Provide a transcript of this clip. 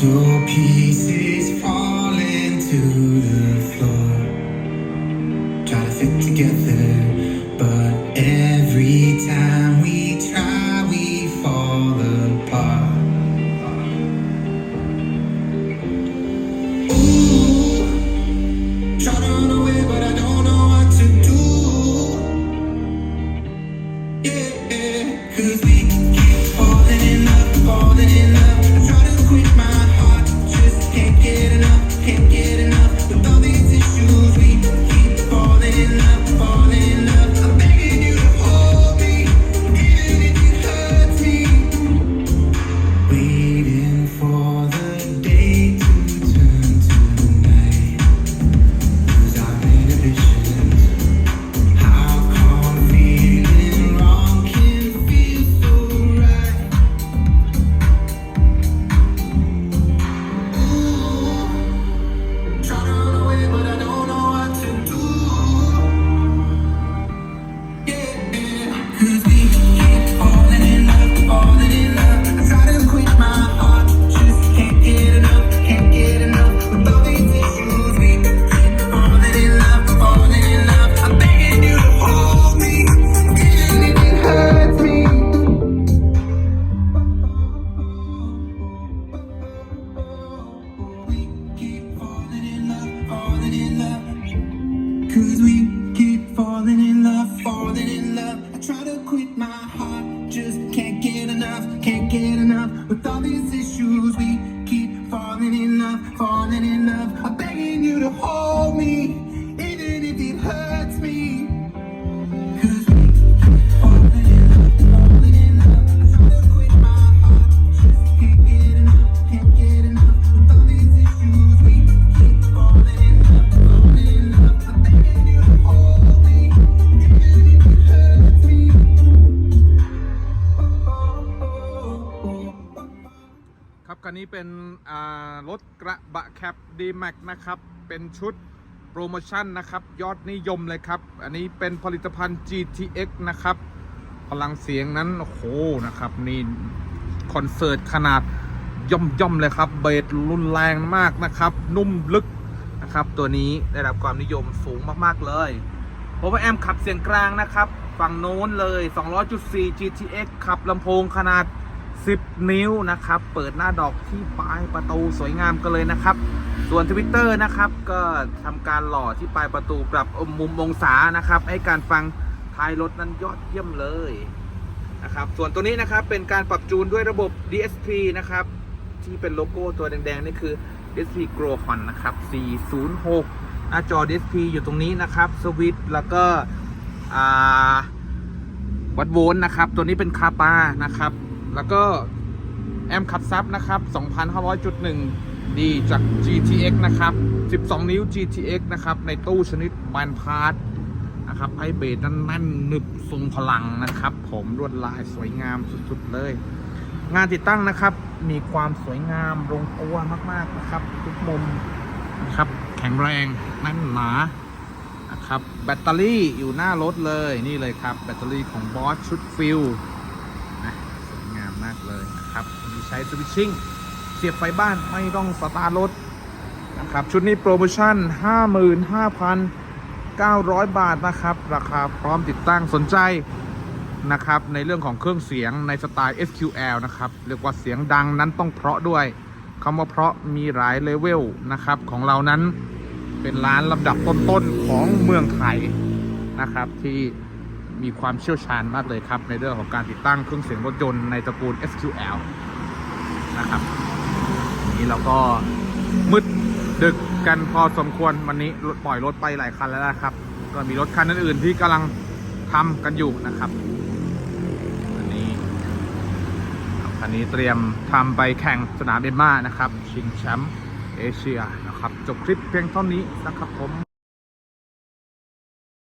your pieces falling in love. Cause we keep falling in love, falling in love. I try to quit my heart, just can't get enough, can't get enough. With all these issues, we keep falling in love, falling in love. I'm begging you to hold นนี้เป็นรถกระบะแคป d m a x นะครับ เป็นชุดโปรโมชั่นนะครับ ยอดนิยมเลยครับ อันนี้เป็นผลิตภัณฑ์ GTX นะครับ พลังเสียงนั้น โอ้โห นะครับ นี่คอนเสิร์ตขนาดย่อมย่อมๆเลยครับ เบสรุนแรงมากนะครับ นุ่มลึกนะครับ ตัวนี้ได้รับความนิยมสูงมาก ๆ เลยเพราะว่าแอมขับเสียงกลางนะครับ ฝั่งโน้นเลย 200.4 GTX ขับลำโพงขนาด 10 นิ้วนะครับ เปิดหน้าดอกที่ปลายประตูสวยงามกันเลยนะครับ ส่วนทวิตเตอร์นะครับ ก็ทำการหล่อที่ปลายประตูปรับมุมองศานะครับ ให้การฟังท้ายรถนั้นยอดเยี่ยมเลยนะครับ ส่วนตัวนี้นะครับเป็นการปรับจูนด้วยระบบ DSP นะครับ ที่เป็นโลโก้ตัวแดงๆนี่คือ DSP Grow Hon นะครับ 406 หน้าจอ DSP อยู่ตรงนี้นะครับ สวิตช์แล้วก็อ่าวัดโวลต์นะครับ ตัวนี้เป็นคาปานะครับ แล้วก็แอมขับซับนะครับ2,500.1 ดีจาก GTX นะครับ 12 นิ้ว GTX นะครับ ในตู้ชนิดแมนพาร์ทนะครับไอเบสนั่นแน่นหนึบทรงพลังนะครับ ผมลวดลายสวยงามสุดๆเลย งานติดตั้งนะครับ มีความสวยงามลงตัวมากๆนะครับ ทุกมุมนะครับ แข็งแรงแน่นหนานะครับ แบตเตอรี่อยู่หน้ารถเลยนี่เลยครับ แบตเตอรี่ของบอสชุดฟิลนะสวยงามมากเลยนะครับมีใช้สวิตชิ่งเสียบไฟบ้านไม่ต้องสตาร์ทรถนะครับชุดนี้โปรโมชั่น 55,900 บาทนะครับ ราคาพร้อมติดตั้งสนใจนะครับในเรื่องของเครื่องเสียงในสไตล์ SQL นะครับเรียกว่าเสียงดังนั้นต้องเพราะด้วยคำว่าเพราะมีหลายเลเวลนะครับของเรานั้นเป็นร้านลำดับต้นๆของเมืองไทยนะครับที่มีความเชี่ยวชาญมากเลยครับ ในเรื่องของการติดตั้งเครื่องเสียงรถยนต์ในตระกูล SQL นะครับ นี้เราก็มืดดึกกันพอสมควรวันนี้รถปล่อยรถไปหลายคันแล้วนะครับ ก็มีรถคันอื่นๆที่กำลังทำกันอยู่นะครับอันนี้คันนี้เตรียมทำไปแข่งสนามเดนมาร์นะครับ ชิงแชมป์เอเชียนะครับ จบคลิปเพียงเท่านี้นะครับผม